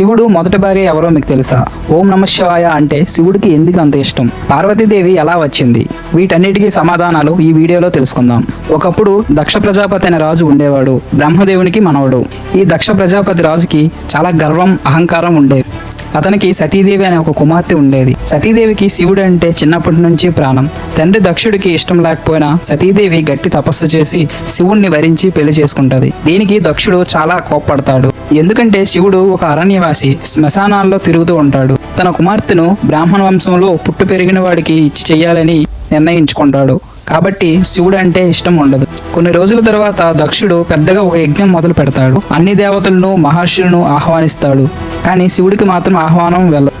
శివుడు మొదటి భార్య ఎవరో మీకు తెలుసా? ఓం నమ శివాయ అంటే శివుడికి ఎందుకు అంత ఇష్టం? పార్వతీదేవి ఎలా వచ్చింది? వీటన్నిటికీ సమాధానాలు ఈ వీడియోలో తెలుసుకుందాం. ఒకప్పుడు దక్ష ప్రజాపతి అనే రాజు ఉండేవాడు బ్రహ్మదేవునికి మనవడు. ఈ దక్ష ప్రజాపతి రాజుకి చాలా గర్వం అహంకారం ఉండేది. అతనికి సతీదేవి అనే ఒక కుమార్తె ఉండేది. సతీదేవికి శివుడు అంటే చిన్నప్పటి నుంచి ప్రాణం. తండ్రి దక్షుడికి ఇష్టం లేకపోయినా సతీదేవి గట్టి తపస్సు చేసి శివుణ్ణి వరించి పెళ్ళి చేసుకుంటది. దీనికి దక్షుడు చాలా కోప్పడతాడు. ఎందుకంటే శివుడు ఒక అరణ్యవాసి శ్మశానాల్లో తిరుగుతూ ఉంటాడు. తన కుమార్తెను బ్రాహ్మణ వంశంలో పుట్టు పెరిగిన వాడికి ఇచ్చి చెయ్యాలని నిర్ణయించుకుంటాడు. కాబట్టి శివుడు అంటే ఇష్టం ఉండదు. కొన్ని రోజుల తర్వాత దక్షుడు పెద్దగా ఒక యజ్ఞం మొదలు పెడతాడు. అన్ని దేవతలను మహర్షులను ఆహ్వానిస్తాడు. కానీ శివుడికి మాత్రం ఆహ్వానం వెళ్ళదు.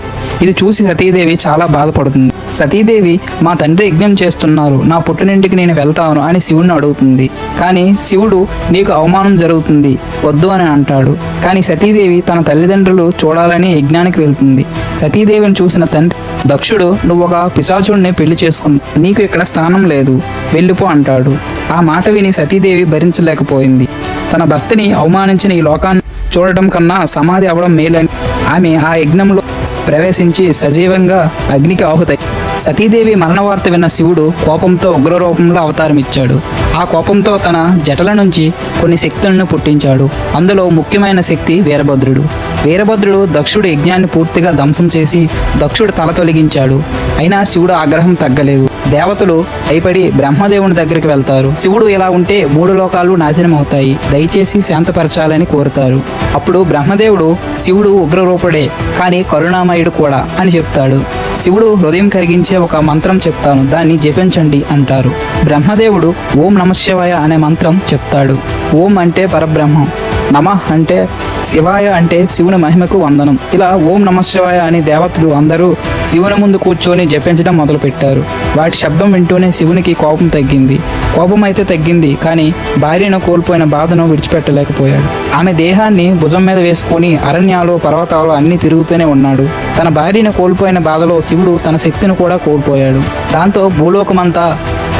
ఇది చూసి సతీదేవి చాలా బాధపడుతుంది. సతీదేవి మా తండ్రి యజ్ఞం చేస్తున్నారు. నా పుట్టినింటికి నేను వెళ్తాను అని శివుడిని అడుగుతుంది. కానీ శివుడు నీకు అవమానం జరుగుతుంది. వద్దు అని అంటాడు. కానీ సతీదేవి తన తల్లిదండ్రులు చూడాలని యజ్ఞానికి వెళ్తుంది. సతీదేవిని చూసిన తండ్రి దక్షుడు నువ్వు ఒక పిశాచుడిని పెళ్ళి చేసుకుని నీకు ఇక్కడ స్థానం లేదు. వెళ్ళిపో అంటాడు. ఆ మాట విని సతీదేవి భరించలేకపోయింది. తన భర్తని అవమానించిన ఈ లోకాన్ని చూడటం కన్నా సమాధి అవడం మేలని ఆమె ఆ యజ్ఞంలో ప్రవేశించి సజీవంగా అగ్నికి ఆహుతాయి. సతీదేవి మరణ వార్త విన్న శివుడు కోపంతో ఉగ్రరూపంలో అవతారం ఇచ్చాడు ఆ కోపంతో తన జటల నుంచి కొన్ని శక్తులను పుట్టించాడు. అందులో ముఖ్యమైన శక్తి వీరభద్రుడు. వీరభద్రుడు దక్షుడు యజ్ఞాన్ని పూర్తిగా ధ్వంసం చేసి దక్షుడు తల తొలగించాడు. అయినా శివుడు ఆగ్రహం తగ్గలేదు. దేవతలు భయపడి బ్రహ్మదేవుని దగ్గరికి వెళ్తారు. శివుడు ఇలా ఉంటే మూడు లోకాలు నాశనం అవుతాయి దయచేసి శాంతపరచాలని కోరుతారు. అప్పుడు బ్రహ్మదేవుడు శివుడు ఉగ్రరూపుడే కానీ కరుణామయుడు కూడా అని చెప్తాడు. శివుడు హృదయం కరిగించే ఒక మంత్రం చెప్తాను. దాన్ని జపించండి అంటారు. బ్రహ్మదేవుడు ఓం నమశివాయ అనే మంత్రం చెప్తాడు. ఓం అంటే పరబ్రహ్మం. నమ అంటే శివాయ అంటే శివుని మహిమకు వందనం. ఇలా ఓం నమ శివాయ అని దేవతలు అందరూ శివుని ముందు కూర్చొని జపించడం మొదలుపెట్టారు. వాటి శబ్దం వింటూనే శివునికి కోపం తగ్గింది. కోపం అయితే తగ్గింది కానీ భార్యను కోల్పోయిన బాధను విడిచిపెట్టలేకపోయాడు. ఆమె దేహాన్ని భుజం మీద వేసుకొని అరణ్యాలు పర్వతాలు అన్ని తిరుగుతూనే ఉన్నాడు. తన భార్యను కోల్పోయిన బాధలో శివుడు తన శక్తిని కూడా కోల్పోయాడు. దాంతో భూలోకమంతా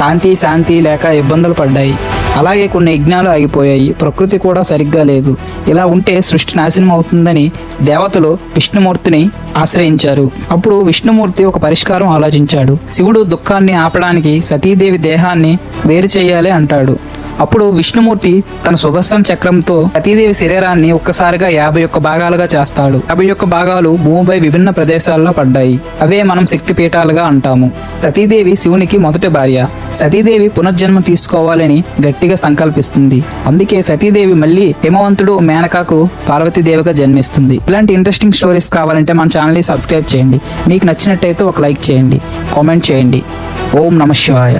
కాంతి శాంతి లేక ఇబ్బందులు పడ్డాయి. అలాగే కొన్ని యజ్ఞాలు ఆగిపోయాయి. ప్రకృతి కూడా సరిగ్గా లేదు. ఇలా ఉంటే సృష్టి నాశనం అవుతుందని దేవతలు విష్ణుమూర్తిని ఆశ్రయించారు. అప్పుడు విష్ణుమూర్తి ఒక పరిష్కారం ఆలోచించాడు. శివుడు దుఃఖాన్ని ఆపడానికి సతీదేవి దేహాన్ని వేరు చేయాలి అంటాడు. అప్పుడు విష్ణుమూర్తి తన సుదర్శన చక్రంతో సతీదేవి శరీరాన్ని ఒక్కసారిగా యాభై ఒక్క భాగాలుగా చేస్తాడు. యాభై ఒక్క భాగాలు భూమిపై విభిన్న ప్రదేశాల్లో పడ్డాయి. అవే మనం శక్తి పీఠాలుగా అంటాము. సతీదేవి శివునికి మొదటి భార్య. సతీదేవి పునర్జన్మ తీసుకోవాలని గట్టిగా సంకల్పిస్తుంది. అందుకే సతీదేవి మళ్ళీ హిమవంతుడు మేనకాకు పార్వతీదేవిగా జన్మిస్తుంది. ఇలాంటి ఇంట్రెస్టింగ్ స్టోరీస్ కావాలంటే మన ఛానల్ని సబ్స్క్రైబ్ చేయండి. మీకు నచ్చినట్టయితే ఒక లైక్ చేయండి. కామెంట్ చేయండి. ఓం నమ శివాయ.